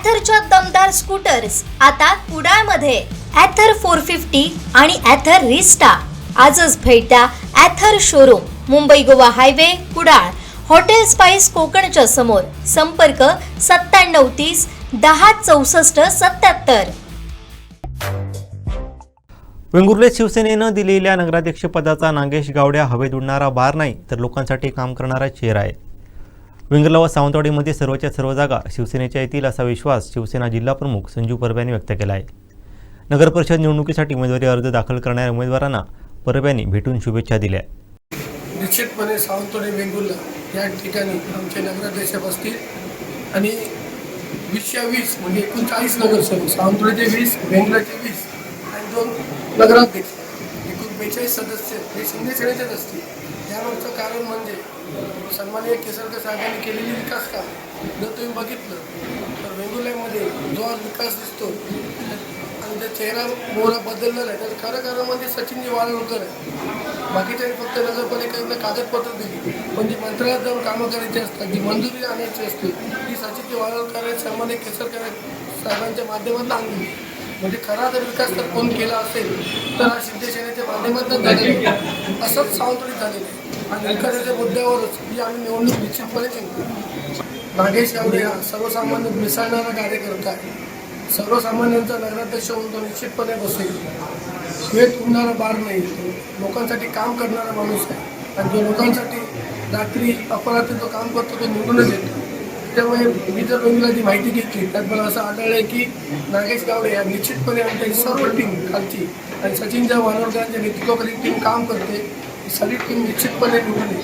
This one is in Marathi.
ॲथरच्या दमदार स्कूटर्स आता कुडाळमध्ये. ॲथर फोर फिफ्टी आणि ॲथर रिस्टा आजच भेट द्या Ather showroom Mumbai Goa highway Kudal. Hotel spice कोकणच्या समोर. संपर्क सत्त्याण्णव तीस दहा चौसष्ट सत्याहत्तर वेंगुर्ले शिवसेनेनं दिलेल्या नगराध्यक्षपदाचा नागेश गावड्या हवेत उडणारा बार नाही तर लोकांसाठी काम करणारा चेहरा आहे. वेंगुर्ला व सावंतवाडीमध्ये सर्वच्या सर्व जागा शिवसेनेच्या येतील असा विश्वास शिवसेना जिल्हाप्रमुख संजू परब यांनी व्यक्त केला आहे नगरपरिषद निवडणुकीसाठी उमेदवारी अर्ज दाखल करणाऱ्या उमेदवारांना परब यांनी भेटून शुभेच्छा दिल्या. निश्चितपणे सावंतवाडी वेंगुर्ला या ठिकाणी आमचे नगराध्यक्ष असतील आणि वीसच्या वीस म्हणजे एकोणचाळीस नगरसेवक सावंतवाडीचे वीस वेंगुर्लाचे वीस आणि दोन नगराध्यक्ष एकूण बेचाळीस सदस्य हे शिंदे सेनेचेच असतील. यामागचं कारण म्हणजे सन्माननीय केसरकर साहेबांनी केलेली विकास काम. जर तुम्ही बघितलं तर वेंगुर्ल्यामध्ये जो आज विकास दिसतो आणि त्या चेहरा मोहरा बदललेला आहे तर खरं खरं म्हणजे सचिनजी वाळवळकर आहे बाकीच्या फक्त नगरपालिकेनं कागदपत्र दिली. पण जी मंत्रालयात जाऊन कामं करायची असतात जी मंजुरी आणायची असते ती सचिनजी वाळवकर आहेत सन्मान्य केसरकर साहेबांच्या माध्यमातून आणली. म्हणजे खरा जर विकास जर कोण केला असेल तर हा शिंदे सेनेच्या माध्यमातून झालेलं आहे. असंच सावंतवाडीत झालेलं आहे. आणि विकासाच्या मुद्द्यावरच ही आम्ही निवडणूक निश्चितपणे जिंकू नागेश गावडे हा सर्वसामान्य मिसळणारा कार्यकर्ता आहे. सर्वसामान्यांचा नगराध्यक्ष होऊन तो निश्चितपणे बसेल. वेळ उडणारा बार नाही. लोकांसाठी काम करणारा माणूस आहे. आणि जो लोकांसाठी रात्री अपरात्री जो काम करतो तो निवडूनच येतो. त्यामुळे मी जर वेगळी माहिती घेतली. त्यात मला असं आढळलं की नागेश गावडे या निश्चितपणे आमच्या सर्व टीम खालची आणि सचिनच्या वानवडकरांच्या नेतृत्वाखाली टीम काम करते. सगळी टीम निश्चितपणे निवडली